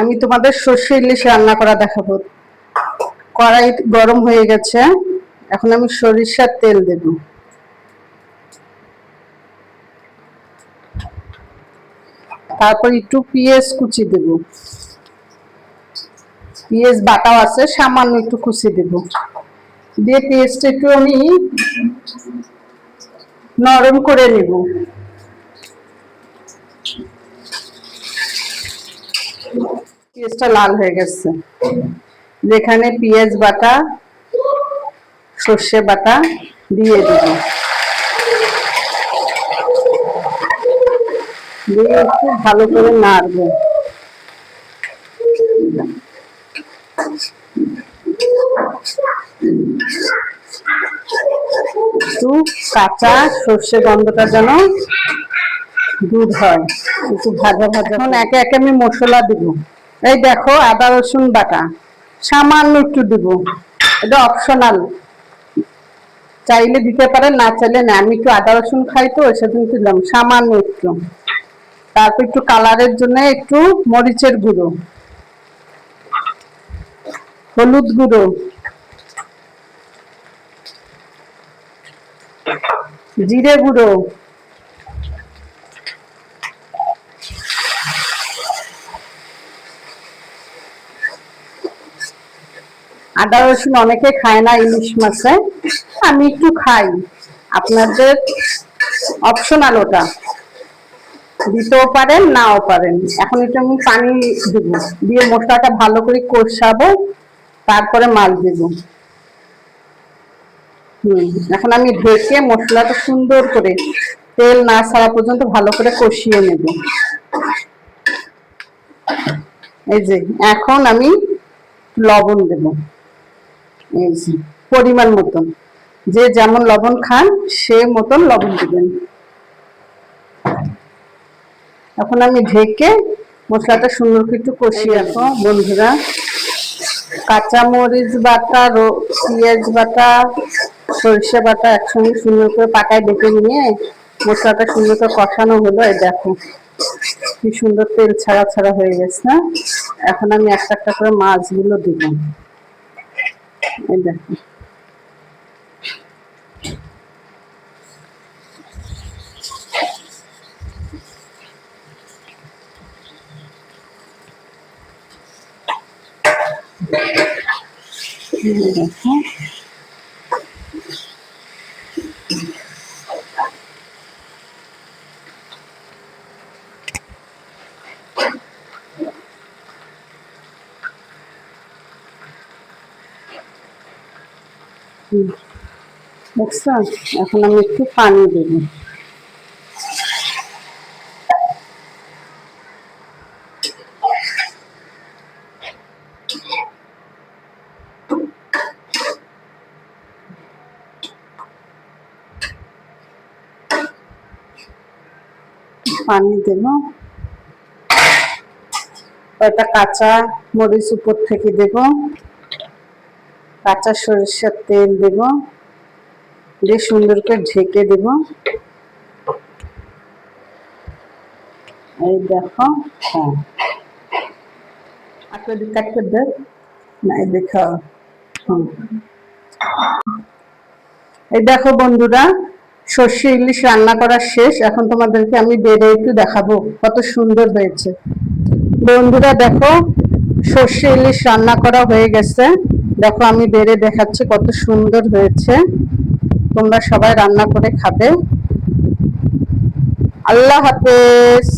আমি তোমাদের সর্ষে ইলিশ রান্না করা দেখাবো। কড়াই গরম হয়ে গেছে। এখন আমি সরিষার তেল দেব। তারপর একটু পেঁয়াজ কুচি দেব। পেঁয়াজ বাটাও আছে, সামান্য একটু কুচি দেব। দিয়ে পেঁয়াজটা একটু আমি নরম করে নেব। পেঁয়াজটা লাল হয়ে গেছে। যেখানে পেঁয়াজ বাটা, সর্ষে বাটা দিয়ে দেব। দিয়ে একটু ভালো করে নাড়বো। একটু কাঁচা সর্ষে গন্ধটা যেন দুধ হয়। একটু ভাজা ভাজা। এখন একে একে আমি মশলা দিব। এই দেখো আদা, রসুন বাটা। সামান্য একটু দিব। এটা অপশনাল চাইলে দিতে পারেন, না চাইলে না। আমি একটু আদা, রসুন খাই তো সেদিন দিলাম। সামান্য একটু। তারপর একটু কালারের জন্য একটু মরিচের গুঁড়ো। হলুদ গুঁড়ো। জিরে গুঁড়ো। আদা রসুন অনেকে খায় না, ইলিশ মাছে। আমি একটু খাই। আপনাদের অপশনাল ওটা দিতেও পারেন, নাও পারেন। এখন একটু আমি পানি দিব। দিয়ে মশলাটা ভালো করে কষাবো, তারপরে মাছ দিব। হুম, এখন আমি ঢেকে মশলাটা সুন্দর করে তেল না ছাড়া পর্যন্ত ভালো করে কষিয়ে নেব। এই যে, এখন আমি লবণ দেব। পরিমাণ মতন। যে যেমন লবণ খান সে মতন লবণ দিবেন। এখন আমি ঢেকে মশলাটা সুন্দর একটু কষিয়ে রাখো বন্ধুরা কাঁচামরিচ বাটা পেঁয়াজ বাটা সরিষা বাটা একসঙ্গে সুন্দর করে পাকায় ডেকে নিয়ে মশলাটা সুন্দর করে কষানো হলো। এই দেখো কি সুন্দর তেল ছাড়া ছাড়া হয়ে গেছে। এখন আমি একটা একটা করে মাছগুলো দিব এই দেখছ? এখন আমি একটু পানি দেব। পানি দেব। একটা কাঁচা মরিচ উপর থেকে দেবো। কাঁচা সরিষার তেল দেব। দিয়ে সুন্দর করে ঢেকে দেব। এই দেখো হ্যাঁ। আর করে কাট করে দে না, এই দেখো এই দেখো বন্ধুরা, সর্ষে ইলিশ রান্না করা শেষ। এখন তোমাদেরকে আমি বেড়ে একটু দেখাবো কত সুন্দর হয়েছে। বন্ধুরা দেখো, সর্ষে ইলিশ রান্না করা হয়ে গেছে। দেখো আমি বেড়ে দেখাচ্ছি কত সুন্দর হয়েছে। তোমরা সবাই রান্না করে খাবে। আল্লাহ হাফেজ।